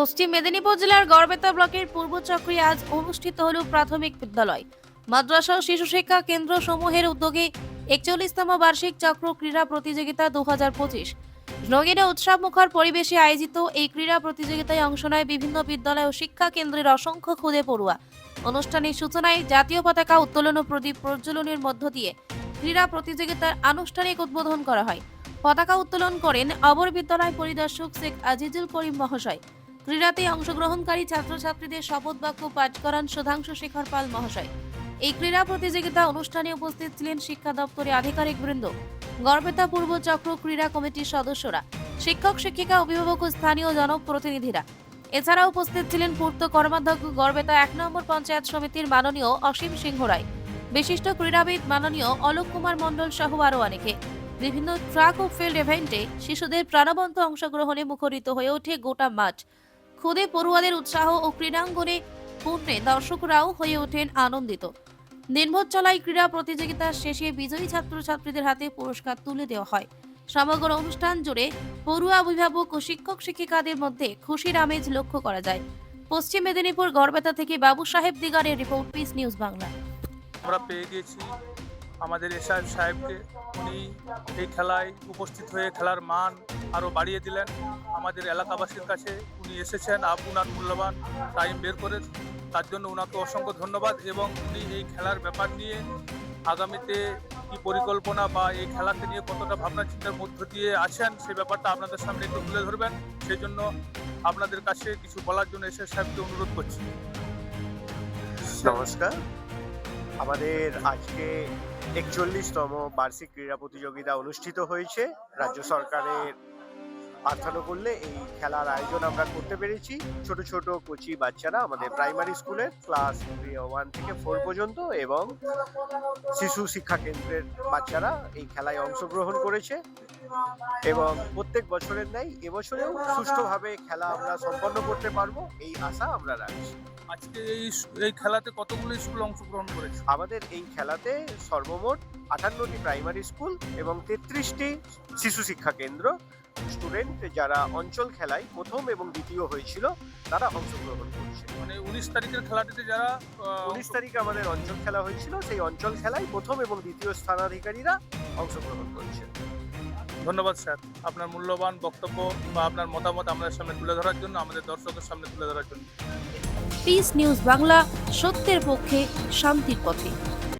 পশ্চিম মেদিনীপুর জেলার গড়বেতা ব্লকের পূর্ব চক্রে আজ অনুষ্ঠিত হল প্রাথমিক বিদ্যালয়। মাদ্রাসা ও শিশু শিক্ষা কেন্দ্র সমূহের উদ্যোগে একচল্লিশতম বার্ষিক চক্র ক্রীড়া প্রতিযোগিতা দু হাজার পঁচিশ। নগিনে উৎসব মুখর পরিবেশে আয়োজিত এই ক্রীড়া প্রতিযোগিতায় অংশ নেয় বিভিন্ন বিদ্যালয় ও শিক্ষা কেন্দ্রের অসংখ্য খুদে পড়ুয়া। অনুষ্ঠানের সূচনায় জাতীয় পতাকা উত্তোলন ও প্রদীপ প্রজ্বলনের মধ্য দিয়ে ক্রীড়া প্রতিযোগিতার আনুষ্ঠানিক উদ্বোধন করা হয়। পতাকা উত্তোলন করেন অবর বিদ্যালয় পরিদর্শক শেখ আজিজুল করিম মহাশয়। ক্রীড়াতে অংশগ্রহণকারী ছাত্রছাত্রীদের শপথ বাক্য পাঠ করান সুধাংশু শেখর পাল মহাশয়। এই ক্রীড়া প্রতিযোগিতা অনুষ্ঠানে উপস্থিত ছিলেন শিক্ষা দপ্তরের আধিকারিক বৃন্দ। গর্বেতা পূর্ব চক্র ক্রীড়া কমিটির সদস্যরা, শিক্ষক, শিক্ষিকা, অভিভাবক ও স্থানীয় জনপ্রতিনিধিরা। এছাড়াও উপস্থিত ছিলেন পূর্ত কর্মাধ্যক্ষ গর্বেতা এক নম্বর পঞ্চায়েত সমিতির মাননীয় অসীম সিংহ রায়। বিশিষ্ট ক্রীড়াবিদ মাননীয় অলোক কুমার মণ্ডল সহ আরও অনেকে। বিভিন্ন ট্রাক ও ফিল্ড ইভেন্টে শিশুদের প্রাণবন্ত অংশগ্রহণে মুখরিত হয়ে ওঠে গোটা মাঠ। খুদে পড়ুয়াদের উৎসাহ ও ক্রীড়াঙ্গনে পূর্ণে দর্শকরাও হয়ে ওঠেন আনন্দিত। দিনভর চলা এই ক্রীড়া প্রতিযোগিতা শেষে বিজয়ী ছাত্রছাত্রীদের হাতে পুরস্কার তুলে দেওয়া হয়। সমগ্র অনুষ্ঠান জুড়ে পড়ুয়া অভিভাবক ও শিক্ষক শিক্ষিকাদের মধ্যে খুশির আমেজ লক্ষ্য করা যায়। পশ্চিম মেদিনীপুর গড়বেতা থেকে বাবু সাহেব দিগারের রিপোর্ট, পিস নিউজ বাংলা। আমরা পেয়ে গিয়েছি আমাদের এসআর সাহেবকে। উনি এই খেলায় উপস্থিত হয়ে খেলার মান আরও বাড়িয়ে দিলেন। আমাদের এলাকাবাসীর কাছে উনি এসেছেন, আপ উনার মূল্যবান টাইম বের করে, তার জন্য ওনাকে অসংখ্য ধন্যবাদ এবং উনি এই খেলার ব্যাপার নিয়ে আগামীতে কি পরিকল্পনা বা এই খেলাকে নিয়ে কতটা ভাবনা চিন্তার মধ্য দিয়ে আছেন সেই ব্যাপারটা আপনাদের সামনে একটু তুলে ধরবেন। সেই জন্য আপনাদের কাছে কিছু বলার জন্য এসআর সাহেবকে অনুরোধ করছি। নমস্কার। আমাদের আজকে একচল্লিশতম বার্ষিক ক্রীড়া প্রতিযোগিতা অনুষ্ঠিত হয়েছে। রাজ্য সরকারের প্রার্থনানুকূল্যে এই খেলার আয়োজন আমরা করতে পেরেছি। ছোট ছোট কচি বাচ্চারা আমাদের প্রাইমারি স্কুলের ক্লাস ওয়ান থেকে ফোর পর্যন্ত এবং শিশু শিক্ষা কেন্দ্রের বাচ্চারা এই খেলায় অংশগ্রহণ করেছে এবং প্রত্যেক বছরের ন্যায় এবছরেও সুষ্ঠুভাবে খেলা আমরা সম্পন্ন করতে পারব এই আশা আমরা রাখছি। আজকে এই এই খেলাতে কতগুলো স্কুল অংশগ্রহণ করেছে? আমাদের এই খেলাতে সর্বমোট আটান্নটি প্রাইমারি স্কুল এবং তেত্রিশটি শিশু শিক্ষা কেন্দ্র স্টুডেন্ট যারা অঞ্চল খেলায় প্রথম এবং দ্বিতীয় হয়েছিল তারা অংশগ্রহণ করছে। মানে উনিশ তারিখের খেলাটিতে যারা উনিশ তারিখে আমাদের অঞ্চল খেলা হয়েছিল সেই অঞ্চল খেলায় প্রথম এবং দ্বিতীয় স্থানাধিকারীরা অংশগ্রহণ করছে। ধন্যবাদ স্যার। আপনার মূল্যবান বক্তব্য বা আপনার মতামত আমাদের সামনে তুলে ধরার জন্য আমাদের দর্শকের সামনে তুলে ধরার জন্য। পিস নিউজ বাংলা সত্যের পক্ষে শান্তির পথে।